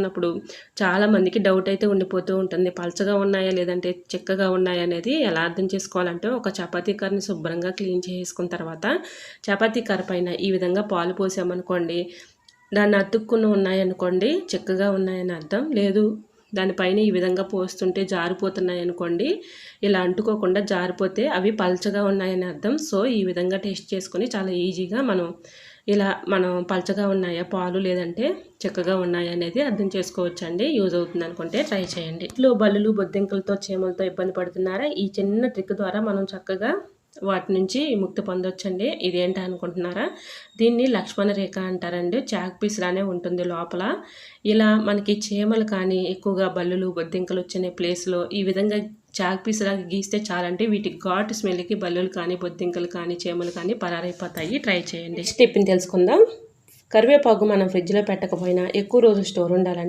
ఉన్నప్పుడు చాలా మందికి డౌట్ అయితే ఉండిపోతూ ఉంటుంది. పలచగా ఉన్నాయా? లేదంటే చిక్కగా ఉన్నాయా? అనేది ఎలా అర్థం చేసుకోవాలంటే ఒక చపాతీ కర్రని శుభ్రంగా క్లీన్ చేసుకున్న తర్వాత చపాతీ కర్ర పైన ఈ విధంగా పాలు పోసామనుకోండి. దాన్ని అతుక్కుని ఉన్నాయనుకోండి చిక్కగా ఉన్నాయని అర్థం లేదు. దానిపైన ఈ విధంగా పోస్తుంటే జారిపోతున్నాయి అనుకోండి. ఇలా అంటుకోకుండా జారిపోతే అవి పల్చగా ఉన్నాయని అర్థం. సో ఈ విధంగా టేస్ట్ చేసుకొని చాలా ఈజీగా మనం ఇలా మనం పల్చగా ఉన్నాయా పాలు లేదంటే చక్కగా ఉన్నాయా అనేది అర్థం చేసుకోవచ్చండి. యూజ్ అవుతుంది అనుకుంటే ట్రై చేయండి. ఇట్లో బల్లులు బొద్దింకలతో చీమలతో ఇబ్బంది పడుతున్నారా? ఈ చిన్న ట్రిక్ ద్వారా మనం చక్కగా వాటి నుంచి ముక్తి పొందొచ్చండి. ఇదేంటి అనుకుంటున్నారా? దీన్ని లక్ష్మణ రేఖ అంటారండి. చాక్ పీస్లానే ఉంటుంది లోపల. ఇలా మనకి చీమలు కానీ ఎక్కువగా బల్లులు బొద్దింకలు వచ్చిన ప్లేస్లో ఈ విధంగా చాక్ పీస్లాగా గీస్తే చాలంటే వీటి ఘాటు స్మెల్కి బల్లులు కానీ బొద్దింకలు కానీ చీమలు కానీ పరారైపోతాయి. ట్రై చేయండి. స్టెప్ని తెలుసుకుందాం. కరివేపాకు మనం ఫ్రిడ్జ్లో పెట్టకపోయినా ఎక్కువ రోజులు స్టోర్ ఉండాలంటే